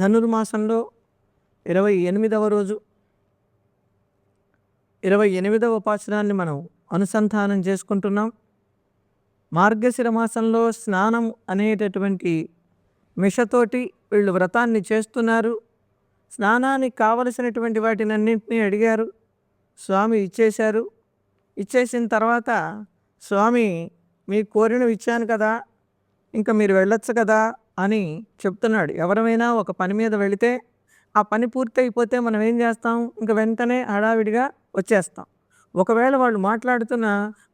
ధనుర్మాసంలో ఇరవై ఎనిమిదవ రోజు ఇరవై ఎనిమిదవ ఉపాసనాన్ని మనం అనుసంధానం చేసుకుంటున్నాం. మార్గశిర మాసంలో స్నానం అనేటటువంటి మిషతోటి వీళ్ళు వ్రతాన్ని చేస్తున్నారు. స్నానానికి కావలసినటువంటి వాటిని అన్నింటినీ అడిగారు. స్వామి ఇచ్చేశారు. ఇచ్చేసిన తర్వాత స్వామి మీ కోరిన ఇచ్చాను కదా. ఇంకా మీరు వెళ్ళొచ్చు కదా. అని చెప్తున్నాడు. ఎవరమైనా ఒక పని మీద వెళితే ఆ పని పూర్తి అయిపోతే మనం ఏం చేస్తాం? ఇంకా వెంటనే హడావిడిగా వచ్చేస్తాం. ఒకవేళ వాళ్ళు మాట్లాడుతున్న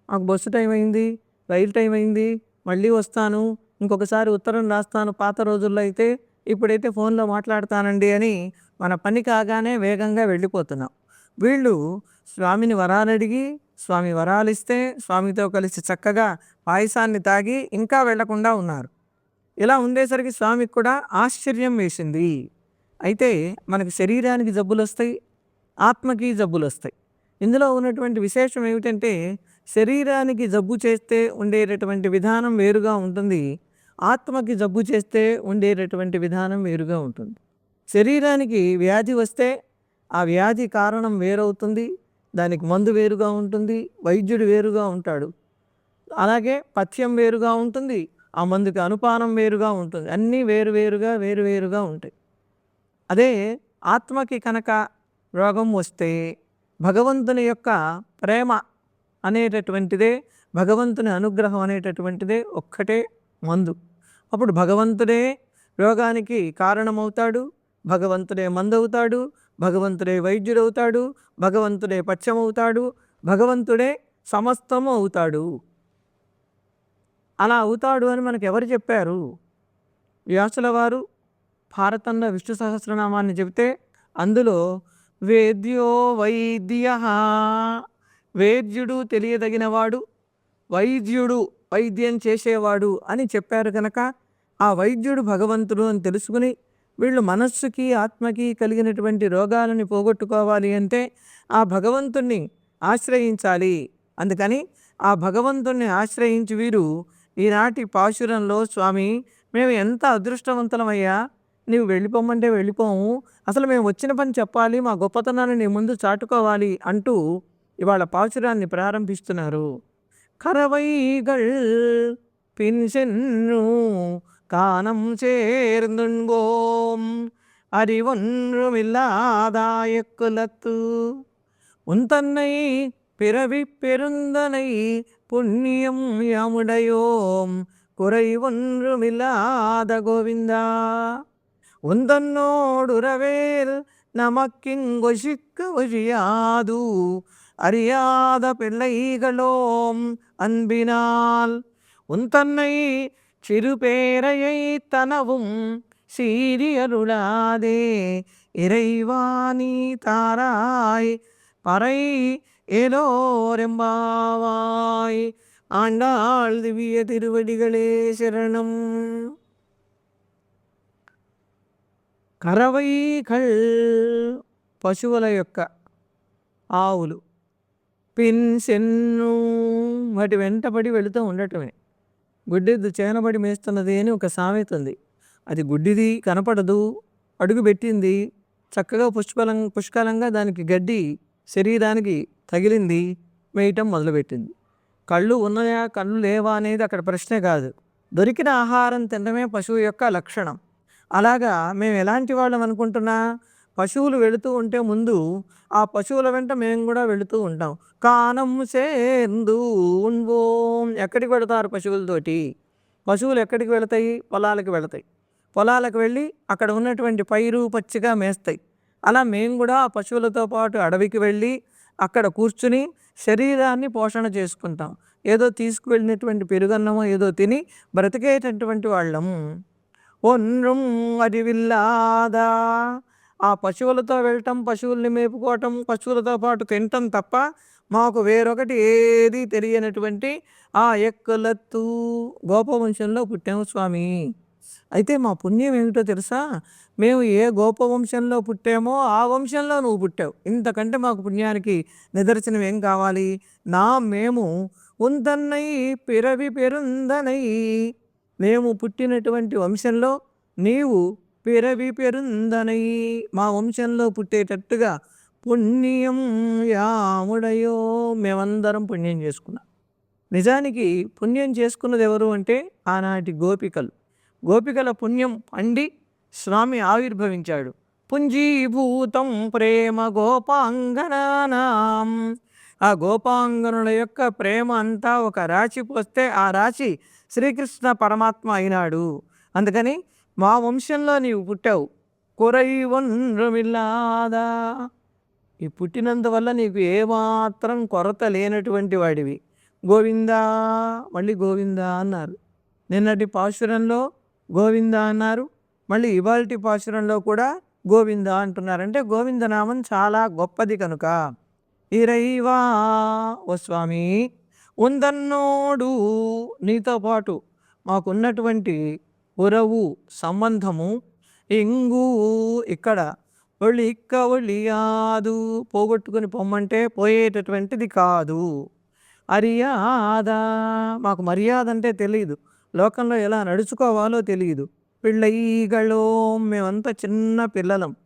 మాకు బస్సు టైం అయింది రైలు టైం అయింది మళ్ళీ వస్తాను ఇంకొకసారి ఉత్తరం రాస్తాను పాత రోజుల్లో అయితే ఇప్పుడైతే ఫోన్లో మాట్లాడతానండి అని మన పని కాగానే వేగంగా వెళ్ళిపోతున్నాం. వీళ్ళు స్వామిని వరాలు అడిగి స్వామి వరాలు ఇస్తే స్వామితో కలిసి చక్కగా పాయసాన్ని తాగి ఇంకా వెళ్ళకుండా ఉన్నారు. ఇలా ఉండేసరికి స్వామికి కూడా ఆశ్చర్యం వేసింది. అయితే మనకి శరీరానికి జబ్బులు వస్తాయి ఆత్మకి జబ్బులు వస్తాయి. ఇందులో ఉన్నటువంటి విశేషం ఏమిటంటే శరీరానికి జబ్బు చేస్తే ఉండేటటువంటి విధానం వేరుగా ఉంటుంది ఆత్మకి జబ్బు చేస్తే ఉండేటటువంటి విధానం వేరుగా ఉంటుంది. శరీరానికి వ్యాధి వస్తే ఆ వ్యాధి కారణం వేరవుతుంది దానికి మందు వేరుగా ఉంటుంది వైద్యుడు వేరుగా ఉంటాడు. అలాగే పథ్యం వేరుగా ఉంటుంది ఆ మందుకి అనుపానం వేరుగా ఉంటుంది. అన్నీ వేరు వేరుగా వేరు వేరుగా ఉంటాయి. అదే ఆత్మకి కనుక రోగం వస్తే భగవంతుని యొక్క ప్రేమ అనేటటువంటిదే భగవంతుని అనుగ్రహం అనేటటువంటిదే ఒక్కటే మందు. అప్పుడు భగవంతుడే రోగానికి కారణమవుతాడు భగవంతుడే మందవుతాడు భగవంతుడే వైద్యుడవుతాడు భగవంతుడే పచ్చమవుతాడు భగవంతుడే సమస్తము అవుతాడు. అలా అవుతాడు అని మనకు ఎవరు చెప్పారు? వ్యాసుల వారు భారతంలో విష్ణు సహస్రనామాన్ని చెబితే అందులో వేద్యో వైద్య. వేద్యుడు తెలియదగినవాడు వైద్యుడు వైద్యం చేసేవాడు అని చెప్పారు కనుక ఆ వైద్యుడు భగవంతుడు అని తెలుసుకుని వీళ్ళు మనస్సుకి ఆత్మకి కలిగినటువంటి రోగాలని పోగొట్టుకోవాలి అంటే ఆ భగవంతుణ్ణి ఆశ్రయించాలి. అందుకని ఆ భగవంతుణ్ణి ఆశ్రయించి వీరు ఈనాటి పాశురంలో స్వామి మేము ఎంత అదృష్టవంతులమయ్యా నీవు వెళ్ళిపోమంటే వెళ్ళిపోము అసలు మేము వచ్చిన పని చెప్పాలి మా గొప్పతనాన్ని నీ ముందు చాటుకోవాలి అంటూ ఇవాళ పాశురాన్ని ప్రారంభిస్తున్నారు కరవైగల్ పిన్సెన్ను காணம் சேர்ந்துண்போம் அறிவொன்றுமில்லாதாய குலத்து உந்தன்னை பிறவி பெருந்தனை புண்ணியம் யாமுடையோம். குறைவொன்றுமில்லாத கோவிந்தா. உந்தன்னோடுறவேல் நமக்கிங்கொஷிக்க ஒழியாது. அறியாத பிள்ளைகளோம் அன்பினால். உன் தன்னை சிறுபேரையை தனவும் சீரியருளாதே. இறைவாணி தாராய் பறை ஏலோரெம்பாவாய் ஆண்டாள் திவ்ய திருவடிகளே శరణం కరవైకల్ పశువుల యొక్క ఆవులు పిన్సెన్ను వాటి వెంటబడి వెళుతూ ఉండటమే గుడ్డెద్దు చేనబడి మేస్తున్నది అని ఒక సామెత ఉంది అది గుడ్డిది కనపడదు అడుగు పెట్టింది చక్కగా పుష్కలం పుష్కలంగా దానికి గడ్డి శరీరానికి తగిలింది వేయటం మొదలుపెట్టింది. కళ్ళు ఉన్నాయా కళ్ళు లేవా అనేది అక్కడ ప్రశ్నే కాదు. దొరికిన ఆహారం తినడమే పశువు యొక్క లక్షణం. అలాగా మేము ఎలాంటి వాళ్ళం అనుకుంటున్నా? పశువులు వెళుతూ ఉంటే ముందు ఆ పశువుల వెంట మేము కూడా వెళుతూ ఉంటాం. కానం సేందు ఉంబోం ఎక్కడికి వెళతారు పశువులతోటి? పశువులు ఎక్కడికి వెళతాయి? పొలాలకు వెళతాయి. పొలాలకు వెళ్ళి అక్కడ ఉన్నటువంటి పైరు పచ్చిగా మేస్తాయి. అలా మేము కూడా ఆ పశువులతో పాటు అడవికి వెళ్ళి అక్కడ కూర్చుని శరీరాన్ని పోషణ చేసుకుంటాం. ఏదో తీసుకువెళ్ళినటువంటి పెరుగన్నమో ఏదో తిని బ్రతికేటటువంటి వాళ్ళం. ఒన్రుం అరివిల్లాదా. ఆ పశువులతో వెళ్ళటం పశువుల్ని మేపుకోవటం పశువులతో పాటు తినటం తప్ప మాకు వేరొకటి ఏది తెలియనటువంటి ఆ ఎక్కలత్తు గోపవంశంలో పుట్టాము స్వామి. అయితే మా పుణ్యం ఏమిటో తెలుసా? మేము ఏ గోప వంశంలో పుట్టామో ఆ వంశంలో నువ్వు పుట్టావు. ఇంతకంటే మాకు పుణ్యానికి నిదర్శనం ఏం కావాలి? నా మేము ఉందన్నై పిరవి పెరుందనై. మేము పుట్టినటువంటి వంశంలో నీవు పిరవి పెరుందనై. మా వంశంలో పుట్టేటట్టుగా పుణ్యం యాముడయో మేమందరం పుణ్యం చేసుకున్నాం. నిజానికి పుణ్యం చేసుకున్నది ఎవరు అంటే ఆనాటి గోపికలు. గోపికల పుణ్యం అండి స్వామి ఆవిర్భవించాడు. పుంజీభూతం ప్రేమ గోపాంగనానాం. ఆ గోపాంగనుల యొక్క ప్రేమ అంతా ఒక రాశి పోస్తే ఆ రాశి శ్రీకృష్ణ పరమాత్మ అయినాడు. అందుకని మా వంశంలో నీవు పుట్టావు. కొరైవన్రమిల్లాదా ఈ పుట్టినందువల్ల నీకు ఏమాత్రం కొరత లేనటువంటి వాడివి. గోవిందా మళ్ళీ గోవిందా అన్నారు. నిన్నటి పాశురంలో గోవిందా అన్నారు. మళ్ళీ ఇవాల్టి పాశురంలో కూడా గోవింద అంటున్నారు. అంటే గోవిందనామం చాలా గొప్పది కనుక. ఇరైవా ఓ స్వామి ఉందన్నోడు నీతో పాటు మాకున్నటువంటి ఉరవు సంబంధము ఇంగు ఇక్కడ ఒళ్ళి ఇక్క ఒళ్ళియాదు పోగొట్టుకుని పొమ్మంటే పోయేటటువంటిది కాదు. అరియాద మాకు మర్యాద అంటే తెలియదు లోకంలో ఎలా నడుచుకోవాలో తెలియదు పిళ్ళైగలో మేమంతా చిన్న పిల్లలం.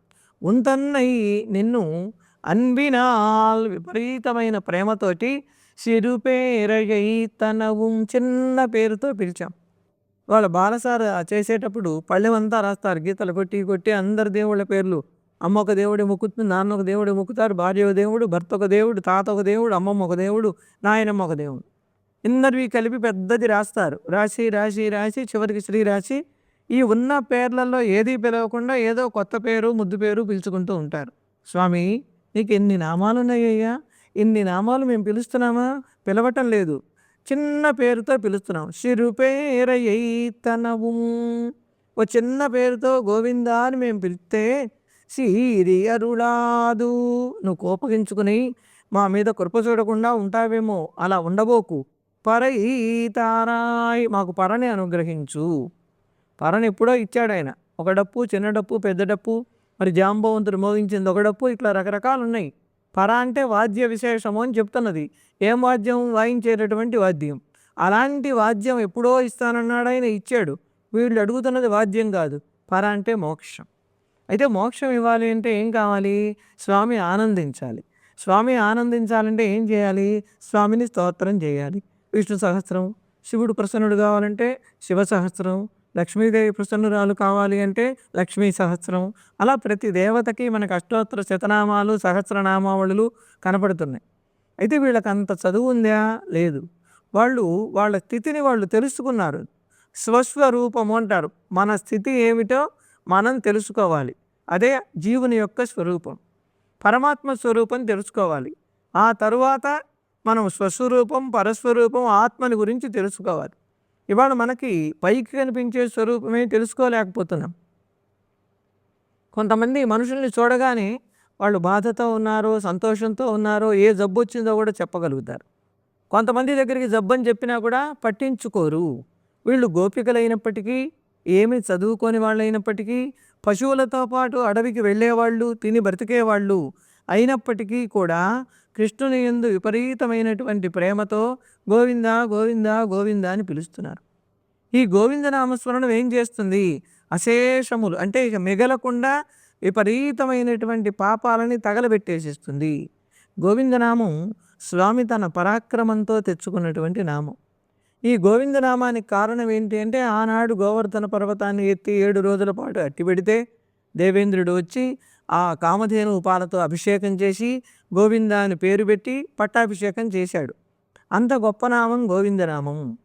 ఉంతన్నై నిన్ను అన్వినాల్ విపరీతమైన ప్రేమతోటి సిరుపేరగై తనవు చిన్న పేరుతో పిలిచాం. వాళ్ళ బాలసార చేసేటప్పుడు పళ్ళెమంతా రాస్తారు. గీతలు కొట్టి కొట్టి అందరు దేవుళ్ళ పేర్లు. అమ్మ ఒక దేవుడు మొక్కుతుంది నాన్న ఒక దేవుడు మొక్కుతారు భార్య ఒక దేవుడు భర్త ఒక దేవుడు తాత ఒక దేవుడు అమ్మమ్మ ఒక దేవుడు నాయనమ్మ ఒక దేవుడు. ఇందరివి కలిపి పెద్దది రాస్తారు. రాసి రాసి రాసి చివరికి శ్రీ రాసి ఈ ఉన్న పేర్లలో ఏది పిలవకుండా ఏదో కొత్త పేరు ముద్దు పేరు పిలుచుకుంటూ ఉంటారు. స్వామి నీకు ఎన్ని నామాలు ఉన్నాయ్యా ఇన్ని నామాలు మేము పిలుస్తున్నామా? పిలవటం లేదు. చిన్న పేరుతో పిలుస్తున్నాం. తనవు. ఓ చిన్న పేరుతో గోవిందా అని మేము పిలిస్తే సిరి అరుళాదు. నువ్వు కోపగించుకుని మా మీద కృప చూడకుండా ఉంటావేమో అలా ఉండబోకు. పరయితారాయ్ మాకు పరని అనుగ్రహించు. పరని ఎప్పుడో ఇచ్చాడు ఆయన. ఒక డప్పు చిన్న డప్పు పెద్ద డప్పు మరి జాంబవంతుడు మోగించింది ఒక డప్పు ఇట్లా రకరకాలు ఉన్నాయి పర అంటే వాద్య విశేషము అని చెప్తున్నది. ఏం వాద్యం? వాయించేటటువంటి వాద్యం. అలాంటి వాద్యం ఎప్పుడో ఇస్తానన్నాడు ఆయన ఇచ్చాడు. వీళ్ళు అడుగుతున్నది వాద్యం కాదు. పర అంటే మోక్షం. అయితే మోక్షం ఇవ్వాలి అంటే ఏం కావాలి? స్వామి ఆనందించాలి. స్వామి ఆనందించాలంటే ఏం చేయాలి? స్వామిని స్తోత్రం చేయాలి. విష్ణు సహస్రం శివుడు ప్రసన్నుడు కావాలంటే శివ సహస్రం లక్ష్మీదేవి ప్రసన్నురాలు కావాలి అంటే లక్ష్మీ సహస్రం. అలా ప్రతి దేవతకి మనకు అష్టోత్తర శతనామాలు సహస్రనామావళులు కనపడుతున్నాయి. అయితే వీళ్ళకి అంత చదువు ఉందా? లేదు. వాళ్ళు వాళ్ళ స్థితిని వాళ్ళు తెలుసుకున్నారు. స్వస్వరూపము అంటారు. మన స్థితి ఏమిటో మనం తెలుసుకోవాలి. అదే జీవుని యొక్క స్వరూపం. పరమాత్మ స్వరూపం తెలుసుకోవాలి. ఆ తరువాత మనం స్వస్వరూపం పరస్వరూపం ఆత్మని గురించి తెలుసుకోవాలి. ఇవాళ మనకి పైకి కనిపించే స్వరూపమే తెలుసుకోలేకపోతున్నాం. కొంతమంది మనుషుల్ని చూడగానే వాళ్ళు బాధతో ఉన్నారో సంతోషంతో ఉన్నారో ఏ జబ్బు వచ్చిందో కూడా చెప్పగలుగుతారు. కొంతమంది దగ్గరికి జబ్బని చెప్పినా కూడా పట్టించుకోరు. వీళ్ళు గోపికలైనప్పటికీ ఏమి చదువుకొని వాళ్ళు అయినప్పటికీ పశువులతో పాటు అడవికి వెళ్ళేవాళ్ళు తిని బ్రతికేవాళ్ళు అయినప్పటికీ కూడా కృష్ణుని ఎందు విపరీతమైనటువంటి ప్రేమతో గోవింద గోవింద గోవింద అని పిలుస్తున్నారు. ఈ గోవిందనామస్మరణం ఏం చేస్తుంది? అశేషములు అంటే ఇక మిగలకుండా విపరీతమైనటువంటి పాపాలని తగలబెట్టేసేస్తుంది. గోవిందనామం స్వామి తన పరాక్రమంతో తెచ్చుకున్నటువంటి నామం. ఈ గోవిందనామానికి కారణం ఏంటి అంటే ఆనాడు గోవర్ధన పర్వతాన్ని ఎత్తి ఏడు రోజుల పాటు అట్టి పెడితే దేవేంద్రుడు వచ్చి ఆ కామధేను ఉపాలతో అభిషేకం చేసి గోవింద అని పేరు పెట్టి పట్టాభిషేకం చేశాడు. అంత గొప్ప నామం గోవిందనామం.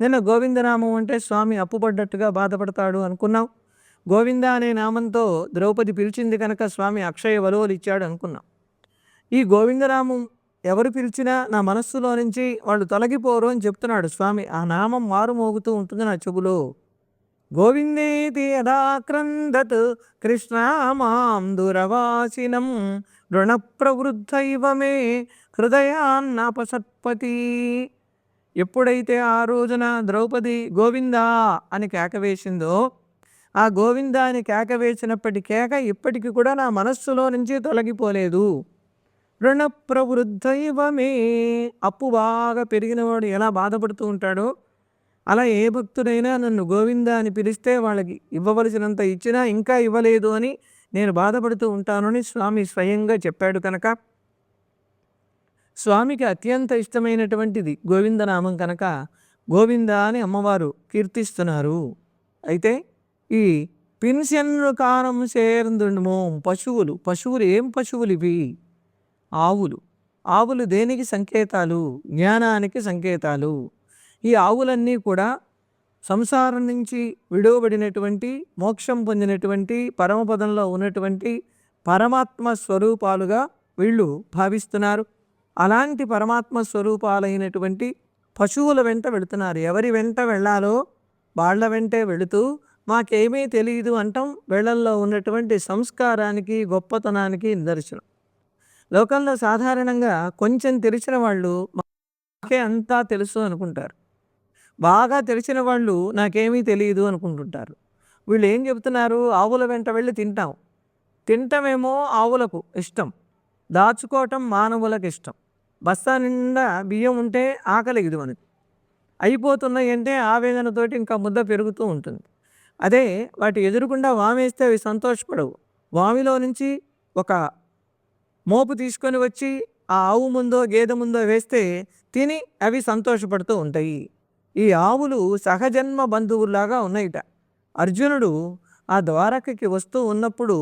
నిన్న గోవిందనామం అంటే స్వామి అప్పుపడ్డట్టుగా బాధపడతాడు అనుకున్నాం. గోవింద అనే నామంతో ద్రౌపది పిలిచింది కనుక స్వామి అక్షయ వలువలు ఇచ్చాడు అనుకున్నాం. ఈ గోవిందనామం ఎవరు పిలిచినా నా మనస్సులో నుంచి వాళ్ళు తొలగిపోరు అని చెప్తున్నాడు స్వామి. ఆ నామం మారు మోగుతూ ఉంటుంది నా చెబులో గోవిందేతి యథాక్రందత్ కృష్ణామాం దురవాసినం రుణప్రవృద్ధైవ మే హృదయాన్నపసత్పతి ఎప్పుడైతే ఆ రోజున ద్రౌపది గోవిందా అని కేక వేసిందో ఆ గోవిందా అని కేకవేసినప్పటి కేక ఇప్పటికీ కూడా నా మనస్సులో నుంచి తొలగిపోలేదు. రుణ ప్రవృద్ధైవ మే. అప్పు బాగా పెరిగినవాడు ఎలా బాధపడుతూ ఉంటాడో అలా ఏ భక్తుడైనా నన్ను గోవింద అని పిలిస్తే వాళ్ళకి ఇవ్వవలసినంత ఇచ్చినా ఇంకా ఇవ్వలేదు అని నేను బాధపడుతూ ఉంటానని స్వామి స్వయంగా చెప్పాడు కనుక. స్వామికి అత్యంత ఇష్టమైనటువంటిది గోవిందనామం కనుక గోవింద అని అమ్మవారు కీర్తిస్తున్నారు. అయితే ఈ పిన్సెన్ను కారం చేరందుమో పశువులు పశువులు ఏం పశువులు ఇవి? ఆవులు. ఆవులు దేనికి సంకేతాలు? జ్ఞానానికి సంకేతాలు. ఈ ఆవులన్నీ కూడా సంసారం నుంచి విడువబడినటువంటి మోక్షం పొందినటువంటి పరమపదంలో ఉన్నటువంటి పరమాత్మ స్వరూపాలుగా వీళ్ళు భావిస్తున్నారు. అలాంటి పరమాత్మ స్వరూపాలైనటువంటి పశువుల వెంట వెళుతున్నారు. ఎవరి వెంట వెళ్ళాలో వాళ్ళ వెంటే వెళుతూ మాకేమీ తెలియదు అంటాం. వెళ్ళల్లో ఉన్నటువంటి సంస్కారానికి గొప్పతనానికి నిదర్శనం. లోకంలో సాధారణంగా కొంచెం తెలిసిన వాళ్ళు మాకే అంతా తెలుసు అనుకుంటారు. బాగా తెలిసిన వాళ్ళు నాకేమీ తెలియదు అనుకుంటుంటారు. వీళ్ళు ఏం చెబుతున్నారు? ఆవుల వెంట వెళ్ళి తింటాం. తింటమేమో ఆవులకు ఇష్టం. దాచుకోవటం మానవులకు ఇష్టం. బస్తా నిండా బియ్యం ఉంటే ఆకలిగదు మనకి. అయిపోతున్నాయి అంటే ఆవేదనతోటి ఇంకా ముద్ద పెరుగుతూ ఉంటుంది. అదే వాటి ఎదురుకుండా వామేస్తే అవి సంతోషపడవు. వామిలో నుంచి ఒక మోపు తీసుకొని వచ్చి ఆ ఆవు ముందో గేదె ముందో వేస్తే తిని అవి సంతోషపడుతూ ఉంటాయి. ఈ ఆవులు సహజన్మ బంధువుల్లాగా ఉన్నాయిట. అర్జునుడు ఆ ద్వారకకి వస్తూ ఉన్నప్పుడు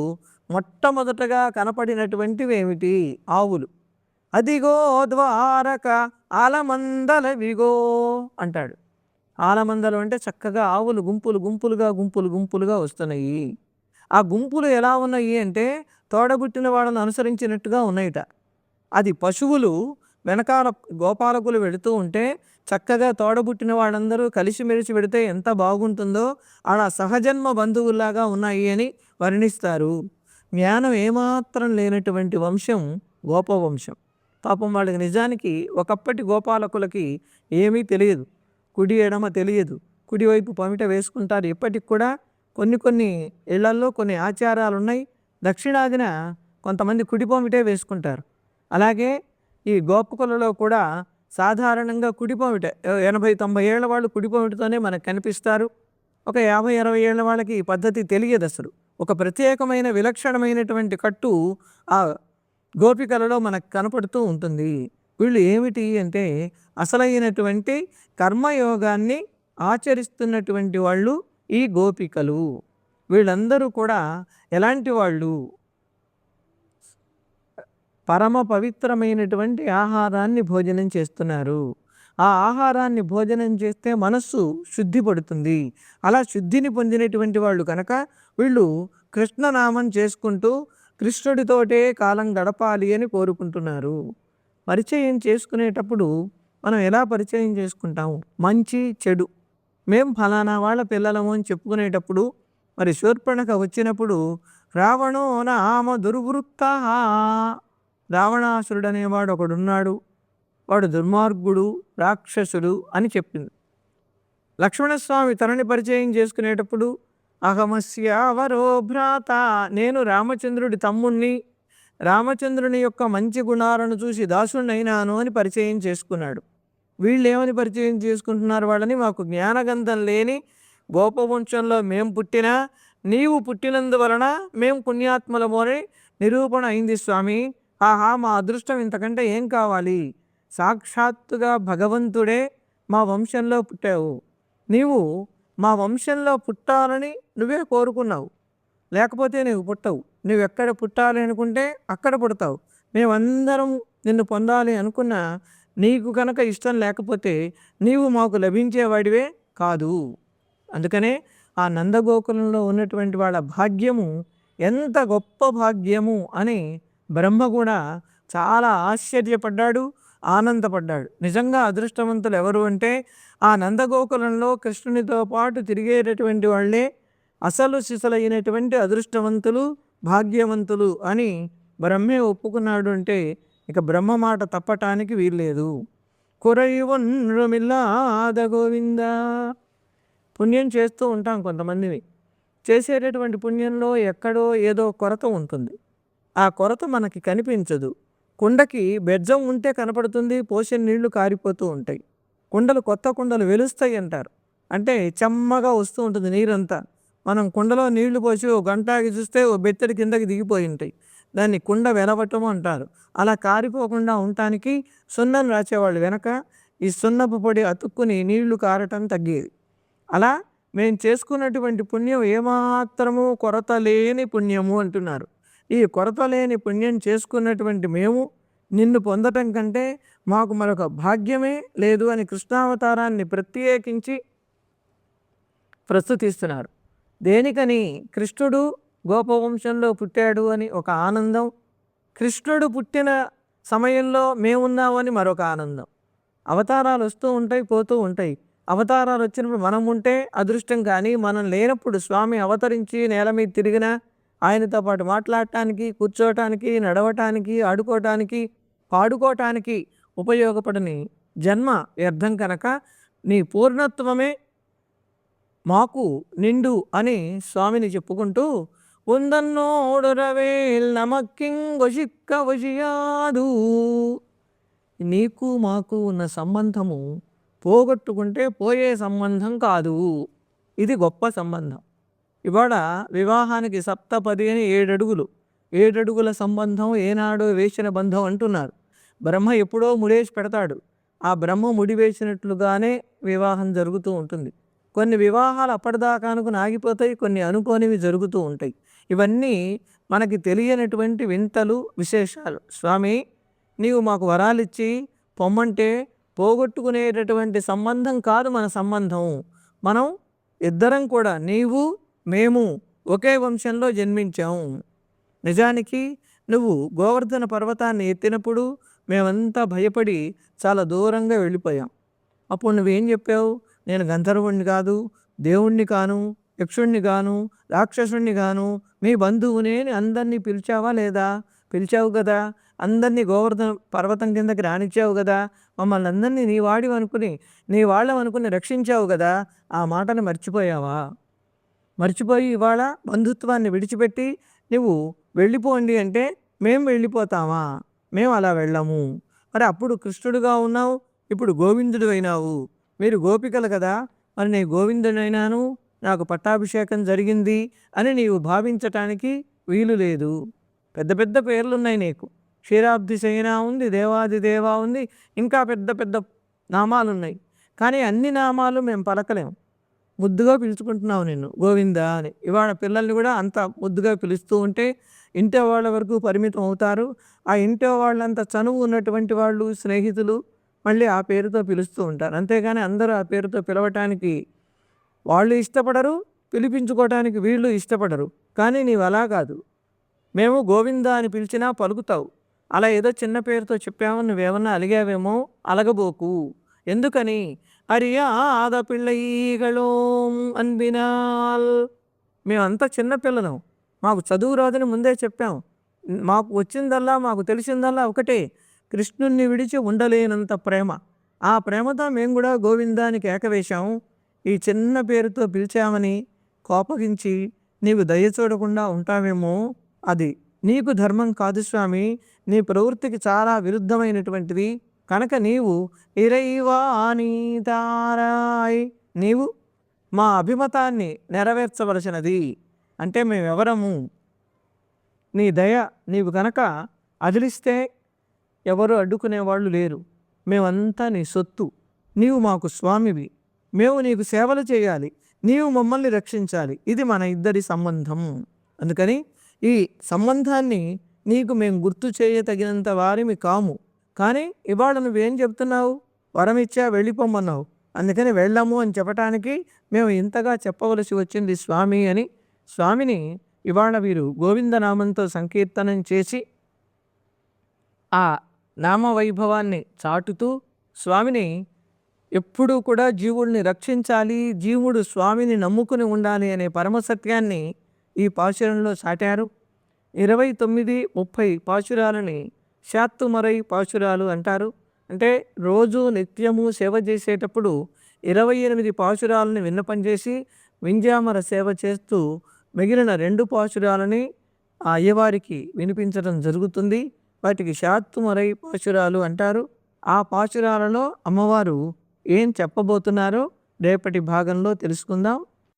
మొట్టమొదటగా కనపడినటువంటివి ఏమిటి ఆవులు. అదిగో ద్వారక ఆలమందలవిగో అంటాడు. ఆలమందలు అంటే చక్కగా ఆవులు గుంపులు గుంపులుగా గుంపులు గుంపులుగా వస్తున్నాయి. ఆ గుంపులు ఎలా ఉన్నాయి అంటే తోడబుట్టిన వాళ్ళని అనుసరించినట్టుగా ఉన్నాయిట. అది పశువులు వెనకాల గోపాలకులు వెళుతూ ఉంటే చక్కగా తోడబుట్టిన వాళ్ళందరూ కలిసిమెలిసి పెడితే ఎంత బాగుంటుందో అలా సహజన్మ బంధువుల్లాగా ఉన్నాయి అని వర్ణిస్తారు. జ్ఞానం ఏమాత్రం లేనటువంటి వంశం గోపవంశం. పాపం వాళ్ళకి నిజానికి ఒకప్పటి గోపాలకులకి ఏమీ తెలియదు. కుడి ఎడమ తెలియదు. కుడివైపు పమిట వేసుకుంటారు. ఇప్పటికి కూడా కొన్ని కొన్ని ఇళ్ళల్లో కొన్ని ఆచారాలు ఉన్నాయి దక్షిణాదిన కొంతమంది కుడి పమిటే వేసుకుంటారు. అలాగే ఈ గోపకులలో కూడా సాధారణంగా కుడిపోమిట ఎనభై తొంభై ఏళ్ళ వాళ్ళు కుడిపోమిటతోనే మనకు కనిపిస్తారు. ఒక యాభై అరవై ఏళ్ళ వాళ్ళకి ఈ పద్ధతి తెలియదు అసలు. ఒక ప్రత్యేకమైన విలక్షణమైనటువంటి కట్టు ఆ గోపికలలో మనకు కనపడుతూ ఉంటుంది. వీళ్ళు ఏమిటి అంటే అసలైనటువంటి కర్మయోగాన్ని ఆచరిస్తున్నటువంటి వాళ్ళు ఈ గోపికలు. వీళ్ళందరూ కూడా ఎలాంటి వాళ్ళు? పరమ పవిత్రమైనటువంటి ఆహారాన్ని భోజనం చేస్తున్నారు. ఆ ఆహారాన్ని భోజనం చేస్తే మనస్సు శుద్ధి పడుతుంది అలా శుద్ధిని పొందినటువంటి వాళ్ళు కనుక వీళ్ళు కృష్ణనామం చేసుకుంటూ కృష్ణుడితోటే కాలం గడపాలి అని కోరుకుంటున్నారు. పరిచయం చేసుకునేటప్పుడు మనం ఎలా పరిచయం చేసుకుంటాము మంచి చెడు. మేం ఫలానా వాళ్ళ పిల్లలము అని చెప్పుకునేటప్పుడు మరి శూర్పణక వచ్చినప్పుడు రావణో నామ దుర్వృత్త రావణాసురుడు అనేవాడు ఒకడున్నాడు. వాడు దుర్మార్గుడు రాక్షసుడు అని చెప్పింది. లక్ష్మణస్వామి తనని పరిచయం చేసుకునేటప్పుడు అహమస్యావరో భ్రాత నేను రామచంద్రుడి తమ్ముణ్ణి రామచంద్రుని యొక్క మంచి గుణాలను చూసి దాసుణ్ణైనాను అని పరిచయం చేసుకున్నాడు. వీళ్ళు ఏమని పరిచయం చేసుకుంటున్నారు? వాళ్ళని మాకు జ్ఞానగంధం లేని గోపవంశంలో మేము పుట్టినా నీవు పుట్టినందువలన మేము పుణ్యాత్మలము అని నిరూపణ అయింది స్వామి. ఆహా మా అదృష్టం ఇంతకంటే ఏం కావాలి? సాక్షాత్తుగా భగవంతుడే మా వంశంలో పుట్టావు. నీవు మా వంశంలో పుట్టాలని నువ్వే కోరుకున్నావు. లేకపోతే నువ్వు పుట్టవు. నువ్వు ఎక్కడ పుట్టాలి అనుకుంటే అక్కడ పుడతావు. మేమందరం నిన్ను పొందాలి అనుకున్నా నీకు కనుక ఇష్టం లేకపోతే నీవు మాకు లభించేవాడివే కాదు. అందుకనే ఆ నందగోకులంలో ఉన్నటువంటి వాళ్ళ భాగ్యము ఎంత గొప్ప భాగ్యము అని బ్రహ్మ కూడా చాలా ఆశ్చర్యపడ్డాడు ఆనందపడ్డాడు. నిజంగా అదృష్టవంతులు ఎవరు అంటే ఆ నందగోకులంలో కృష్ణునితో పాటు తిరిగేటటువంటి వాళ్ళే అసలు సిసలైనటువంటి అదృష్టవంతులు భాగ్యవంతులు అని బ్రహ్మే ఒప్పుకున్నాడు అంటే ఇక బ్రహ్మ మాట తప్పటానికి వీల్లేదు. కురయువన్రుమిల్లాద గోవింద. పుణ్యం చేస్తూ ఉంటాం కొంతమందిని చేసేటటువంటి పుణ్యంలో ఎక్కడో ఏదో కొరత ఉంటుంది. ఆ కొరత మనకి కనిపించదు. కుండకి బెజ్జం ఉంటే కనపడుతుంది పోషణ నీళ్ళు కారిపోతూ ఉంటాయి. కుండలు కొత్త కుండలు వెలుస్తాయి అంటారు. అంటే చెమ్మగా వస్తూ ఉంటుంది నీరంతా. మనం కుండలో నీళ్ళు పోసి ఓ గంటకి చూస్తే ఓ బెత్తడి కిందకి దిగిపోయి ఉంటాయి. దాన్ని కుండ వెలవటం అంటారు. అలా కారిపోకుండా ఉండటానికి సున్నం రాసేవాళ్ళు వెనక ఈ సున్నపు పొడి అతుక్కుని నీళ్ళు కారటం తగ్గేది. అలా మేము చేసుకున్నటువంటి పుణ్యం ఏమాత్రము కొరత లేని పుణ్యము అంటున్నారు. ఈ కొరత లేని పుణ్యం చేసుకున్నటువంటి మేము నిన్ను పొందటం కంటే మాకు మరొక భాగ్యమే లేదు అని కృష్ణావతారాన్ని ప్రత్యేకించి ప్రస్తుతిస్తున్నారు. దేనికని కృష్ణుడు గోపవంశంలో పుట్టాడు అని ఒక ఆనందం కృష్ణుడు పుట్టిన సమయంలో మేమున్నామని మరొక ఆనందం. అవతారాలు వస్తూ ఉంటాయి పోతూ ఉంటాయి. అవతారాలు వచ్చినప్పుడు మనం ఉంటే అదృష్టం కానీ మనం లేనప్పుడు స్వామి అవతరించి నేల మీద తిరిగినా ఆయనతో పాటు మాట్లాడటానికి కూర్చోవటానికి నడవటానికి ఆడుకోవటానికి పాడుకోవటానికి ఉపయోగపడని జన్మ వ్యర్థం కనుక నీ పూర్ణత్వమే మాకు నిండు అని స్వామిని చెప్పుకుంటూ ఉందన్నోడురవేల్ నమక్కింగొషిక్క వశియాదు నీకు మాకు ఉన్న సంబంధము పోగొట్టుకుంటే పోయే సంబంధం కాదు. ఇది గొప్ప సంబంధం. ఇవాళ వివాహానికి సప్తపది అని ఏడడుగులు. ఏడడుగుల సంబంధం ఏనాడో వేసిన బంధం అంటున్నారు. బ్రహ్మ ఎప్పుడో ముడేసి పెడతాడు. ఆ బ్రహ్మ ముడి వేసినట్లుగానే వివాహం జరుగుతూ ఉంటుంది. కొన్ని వివాహాలు అప్పటిదాకానుకుని ఆగిపోతాయి కొన్ని అనుకోనివి జరుగుతూ ఉంటాయి. ఇవన్నీ మనకి తెలియనటువంటి వింతలు విశేషాలు. స్వామి నీవు మాకు వరాలిచ్చి పొమ్మంటే పోగొట్టుకునేటటువంటి సంబంధం కాదు మన సంబంధం. మనం ఇద్దరం కూడా నీవు మేము ఒకే వంశంలో జన్మించాము. నిజానికి నువ్వు గోవర్ధన పర్వతాన్ని ఎత్తినప్పుడు మేమంతా భయపడి చాలా దూరంగా వెళ్ళిపోయాం. అప్పుడు నువ్వేం చెప్పావు? నేను గంధర్వుణ్ణి కాదు దేవుణ్ణి కాను యక్షుణ్ణి గాను రాక్షసుణ్ణి గాను మీ బంధువునే అందరినీ పిలిచావా లేదా? పిలిచావు కదా. అందరినీ గోవర్ధన పర్వతం కిందకి రానిచ్చావు కదా. మమ్మల్ని అందరినీ నీ వాడి అనుకుని నీ వాళ్ళం అనుకుని రక్షించావు కదా. ఆ మాటను మర్చిపోయావా? మర్చిపోయి ఇవాళ బంధుత్వాన్ని విడిచిపెట్టి నువ్వు వెళ్ళిపోండి అంటే మేము వెళ్ళిపోతామా? మేము అలా వెళ్ళము. మరి అప్పుడు కృష్ణుడుగా ఉన్నావు ఇప్పుడు గోవిందుడు అయినావు. మీరు గోపికలు కదా మరి నేను గోవిందుడైనాను నాకు పట్టాభిషేకం జరిగింది అని నీవు భావించటానికి వీలు లేదు. పెద్ద పెద్ద పేర్లున్నాయి నీకు. క్షీరాబ్ది సేనా ఉంది దేవాది దేవా ఉంది ఇంకా పెద్ద పెద్ద నామాలున్నాయి. కానీ అన్ని నామాలు మేము పలకలేం. ముద్దుగా పిలుచుకుంటున్నావు నేను గోవింద అని. ఇవాళ పిల్లల్ని కూడా అంత ముద్దుగా పిలుస్తూ ఉంటే ఇంటి వాళ్ళ వరకు పరిమితం అవుతారు. ఆ ఇంటి వాళ్ళంత చనువు ఉన్నటువంటి వాళ్ళు స్నేహితులు మళ్ళీ ఆ పేరుతో పిలుస్తూ ఉంటారు. అంతేగాని అందరూ ఆ పేరుతో పిలవటానికి వాళ్ళు ఇష్టపడరు పిలిపించుకోవటానికి వీళ్ళు ఇష్టపడరు. కానీ నీవు అలా కాదు. మేము గోవింద అని పిలిచినా పలుకుతావు. అలా ఏదో చిన్న పేరుతో చెప్పామని నువ్వేమన్నా అలిగావేమో అలగబోకు. ఎందుకని? అరియాద పిల్లయిగలోం అన్బినాల్ మేమంతా చిన్నపిల్లలం మాకు చదువు రాదని ముందే చెప్పాం. మాకు వచ్చిందల్లా మాకు తెలిసిందల్లా ఒకటే కృష్ణుణ్ణి విడిచి ఉండలేనంత ప్రేమ. ఆ ప్రేమతో మేము కూడా గోవిందానికి ఏకవేశాము ఈ చిన్న పేరుతో పిలిచామని కోపగించి నీవు దయచూడకుండా ఉంటావేమో అది. నీకు ధర్మం కాదు స్వామి. నీ ప్రవృత్తికి చాలా విరుద్ధమైనటువంటిది. కనుక నీవు ఇరైవానీతారాయ్ నీవు మా అభిమతాన్ని నెరవేర్చవలసినది. అంటే మేమెవరము? నీ దయ నీవు కనుక అదిలిస్తే ఎవరు అడ్డుకునేవాళ్ళు లేరు. మేమంతా నీ సొత్తు. నీవు మాకు స్వామివి. మేము నీకు సేవలు చేయాలి. నీవు మమ్మల్ని రక్షించాలి. ఇది మన ఇద్దరి సంబంధం. అందుకని ఈ సంబంధాన్ని నీకు మేము గుర్తు చేయతగినంత వారిమి కాము. కానీ ఇవాళ నువ్వేం చెప్తున్నావు? వరం ఇచ్చా వెళ్ళిపోమన్నావు. అందుకని వెళ్ళాము అని చెప్పటానికి మేము ఇంతగా చెప్పవలసి వచ్చింది స్వామి అని స్వామిని ఇవాళ వీరు గోవిందనామంతో సంకీర్తనం చేసి ఆ నామవైభవాన్ని చాటుతూ స్వామిని ఎప్పుడూ కూడా జీవుడిని రక్షించాలి జీవుడు స్వామిని నమ్ముకుని ఉండాలి అనే పరమసత్యాన్ని ఈ పాశురంలో చాటారు. ఇరవై తొమ్మిది ముప్పై పాశురాలని శాత్తుమరై పాశురాలు అంటారు. అంటే రోజు నిత్యము సేవ చేసేటప్పుడు ఇరవై ఎనిమిది పాశురాలని విన్నపం చేసి వింజామర సేవ చేస్తూ మిగిలిన రెండు పాశురాలని ఆ అయ్యవారికి వినిపించడం జరుగుతుంది. వాటికి శాత్తుమరై పాశురాలు అంటారు. ఆ పాశురాలలో అమ్మవారు ఏం చెప్పబోతున్నారో రేపటి భాగంలో తెలుసుకుందాం.